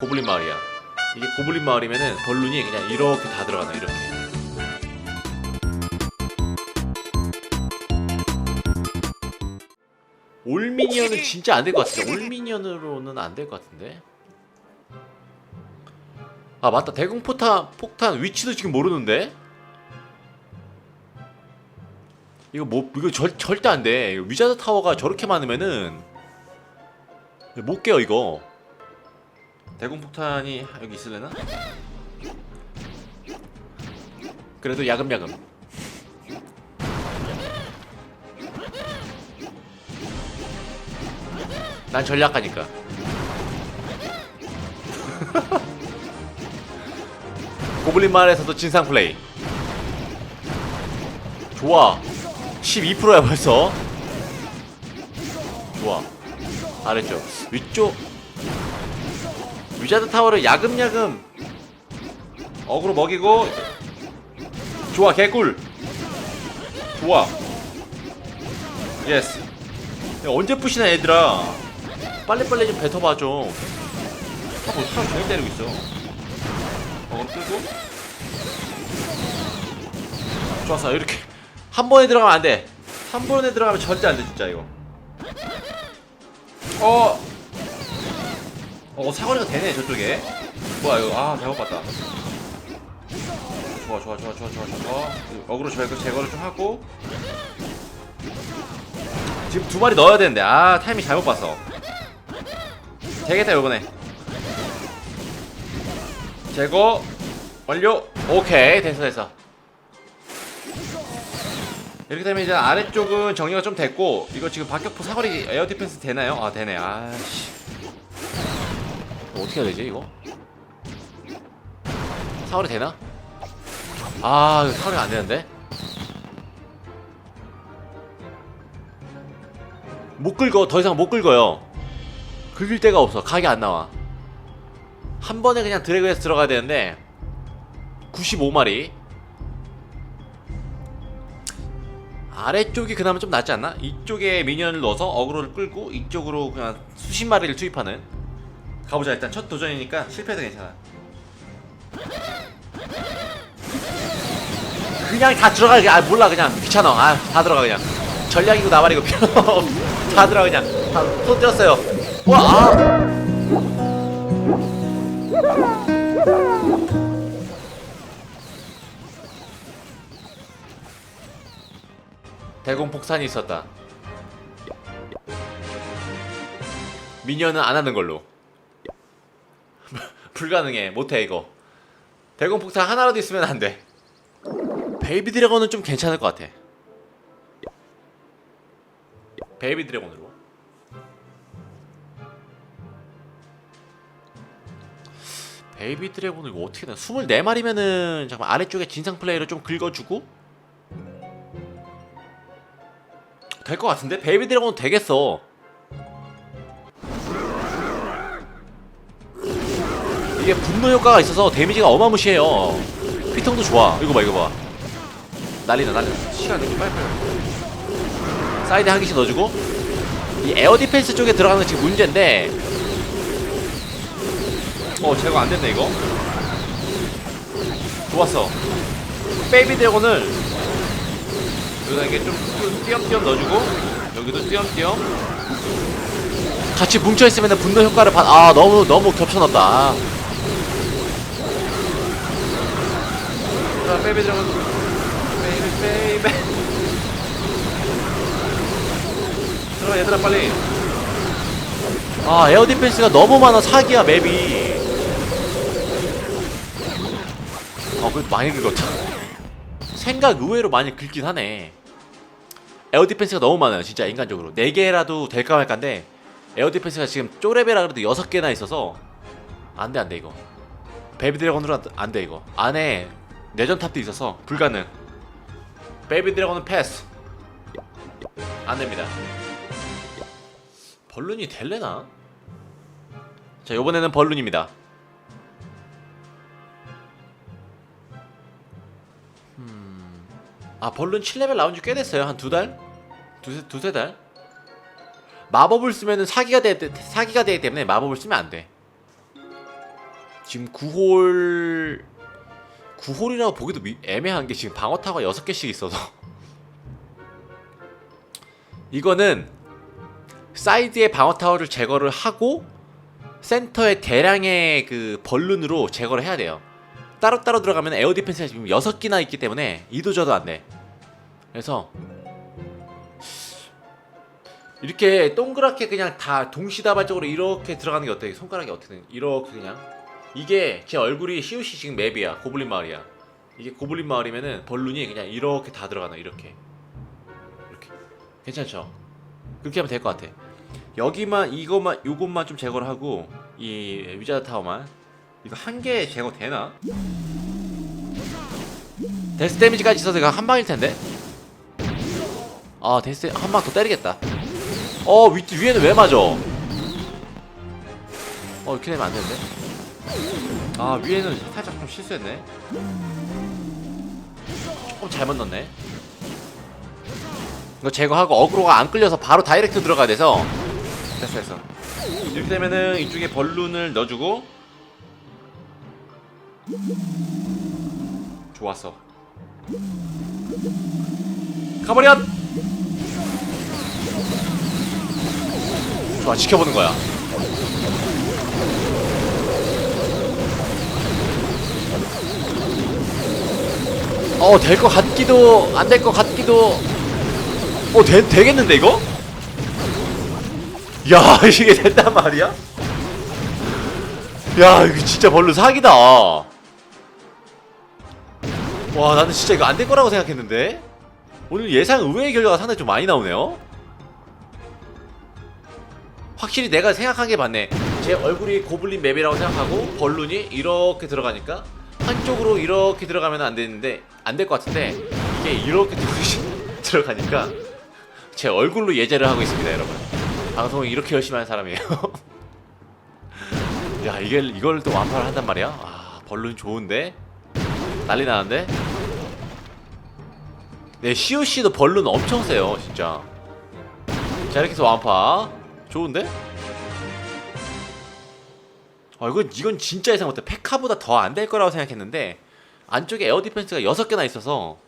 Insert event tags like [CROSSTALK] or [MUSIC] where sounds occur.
고블린 마을이야. 이게 고블린 마을이면은 벌룬이 그냥 이렇게 다 들어가나 이렇게. 올미니언은 진짜 안 될 것 같은데. 올미니언으로는 안 될 것 같은데. 아 맞다. 대공 포탄 폭탄 위치도 지금 모르는데? 이거 뭐 이거 절, 절대 안 돼. 위자드 타워가 저렇게 많으면은 못 깨요 이거 대공폭탄이 여기 있을래나? 그래도 야금야금. 난 전략가니까. [LAUGHS] 고블린 마을에서도 진상 플레이. 좋아. 12%야 벌써. 좋아. 잘했죠. 위쪽 위자드 타워를 야금야금 어그로 먹이고 좋아 개꿀. 좋아. 예스. 야, 언제 푸시나 얘들아? 빨리빨리 좀 뱉어봐 좀 하고 사람 저기 때리고 있어? 어그로 끌고. 좋았어. 이렇게 한 번에 들어가면 안돼. 한 번에 들어가면 절대 안돼 진짜 이거. 어 어 사거리가 되네 저쪽에. 뭐야 이거. 아 잘못 봤다. 좋아 좋아 좋아 좋아 좋아 좋아. 어그로 제거 제거를 좀 하고. 지금 두 마리 넣어야 되는데. 아 타이밍 잘못 봤어 되겠다 요번에. 제거 완료. 오케이 됐어 됐어. 이렇게 되면 이제 아래쪽은 정리가 좀 됐고 이거 지금 박격포 사거리 에어 디펜스 되나요? 아 되네. 아씨 어떻게 해야 되지 이거? 사거리 되나? 아 이거 사거리가 안 되는데 못 긁어 더 이상 못 긁어요 긁을 데가 없어 각이 안 나와 한 번에 그냥 드래그해서 들어가야 되는데 95마리 아래쪽이 그나마 좀 낫지 않나? 이쪽에 미니언을 넣어서 어그로를 끌고 이쪽으로 그냥 수십 마리를 투입하는 가보자. 일단 첫 도전이니까 실패해도 괜찮아. 그냥 다 들어가. 아 몰라. 그냥 귀찮아. 아 다 들어가 그냥. 전략이고 나발이고 필요 없- [LAUGHS] 다 들어가 그냥. 다손 떼었어요. 와 아. 대공 폭탄이 있었다. 미니언은 안 하는 걸로 불가능해. 못해 이거. 대공 폭탄 하나라도 있으면 안돼. 베이비 드래곤은 좀 괜찮을 것 같아. 베이비 드래곤으로. 베이비 드래곤을 이거 어떻게 나 24마리면은 잠깐 아래쪽에 진상 플레이를 좀 긁어주고? 될 것 같은데? 베이비 드래곤 되겠어 이게 분노 효과가 있어서 데미지가 어마무시해요. 피통도 좋아. 이거 봐 이거 봐. 난리나 난리나 시간 이렇게 빨리 빨리 사이드 한 개씩 넣어주고. 이 에어 디펜스 쪽에 들어가는 게 지금 문제인데. 어 제거 안 됐네 이거. 좋았어. 베이비 드래곤을 여기다 이게 좀 띄엄띄엄 넣어주고 여기도 띄엄띄엄. 같이 뭉쳐있으면 분노 효과를 받.. 아 너무 너무 겹쳐놨다 자 베이비 드래곤 베이비 베이비 들어가 얘들아 빨리. 아 에어 디펜스가 너무 많아 사기야 맵이. 아 그래도 많이 긁었다. 생각 의외로 많이 긁긴 하네. 에어 디펜스가 너무 많아요 진짜 인간적으로. 4개라도 될까 말까인데 에어 디펜스가 지금 쪼레베라 그래도 6개나 있어서 안돼 안돼 이거. 베이비 드래곤으로 안돼 이거. 안에 내전 탑도 있어서 불가능. 베이비 드래곤은 패스. 안됩니다. 벌룬이 될래나? 자 요번에는 벌룬입니다. 아 벌룬 7레벨 나온 지 꽤 됐어요. 한 두 달? 두세, 두세 달? 마법을 쓰면은 사기가 되, 사기가 되기 때문에 마법을 쓰면 안돼. 지금 9홀 9홀이라고 보기도 미- 애매한 게 지금 방어 타워가 6개씩 있어서 [LAUGHS] 이거는 사이드의 방어 타워를 제거를 하고 센터에 대량의 그 벌룬으로 제거를 해야 돼요. 따로따로 들어가면 에어 디펜스가 지금 6개나 있기 때문에 이도저도 안 돼. 그래서 이렇게 동그랗게 그냥 다 동시다발적으로 이렇게 들어가는 게 어때? 손가락이 어떻게 이렇게 그냥 이게 제 얼굴이 시우시 지금 맵이야. 고블린 마을이야. 이게 고블린 마을이면은 벌룬이 그냥 이렇게 다 들어가나 이렇게. 이렇게. 괜찮죠? 그렇게 하면 될 것 같아. 여기만 이것만 요것만 좀 제거를 하고 이 위자드 타워만. 이거 한 개 제거 되나? 데스 데미지까지 있어서 이거 한 방일 텐데. 아 데스 한 방 더 때리겠다. 어 위, 위에는 왜 맞아? 어 이렇게 되면 안 되는데 아 위에는 살짝 좀 실수했네. 조금 잘못 넣네. 이거 제거하고 어그로가 안 끌려서 바로 다이렉트 들어가야 돼서. 됐어 됐어. 이렇게 되면은 이쪽에 벌룬을 넣어주고. 좋았어. 가버려! 좋아 지켜보는 거야 어, 될 것 같기도, 안 될 것 같기도. 어, 되, 되겠는데, 이거? 야, [LAUGHS] 이게 된단 말이야? 야, 이거 진짜 벌로 사기다. 와, 나는 진짜 이거 안 될 거라고 생각했는데? 오늘 예상 의외의 결과가 상당히 좀 많이 나오네요? 확실히 내가 생각한 게 맞네. 제 얼굴이 고블린 맵이라고 생각하고 벌룬이 이렇게 들어가니까 한쪽으로 이렇게 들어가면 안 되는데 안 될 것 같은데 이게 이렇게 [LAUGHS] 들어가니까 제 얼굴로 예제를 하고 있습니다, 여러분. 방송을 이렇게 열심히 하는 사람이에요. [LAUGHS] 야, 이게 이걸 또 완파를 한단 말이야? 아, 벌룬 좋은데 난리 나는데. 네, COC도 벌룬 엄청 세요, 진짜. 자, 이렇게 해서 완파. 좋은데? 아 이건 이건 진짜 예상 못해. 페카보다 더 안 될 거라고 생각했는데 안쪽에 에어 디펜스가 6개나 있어서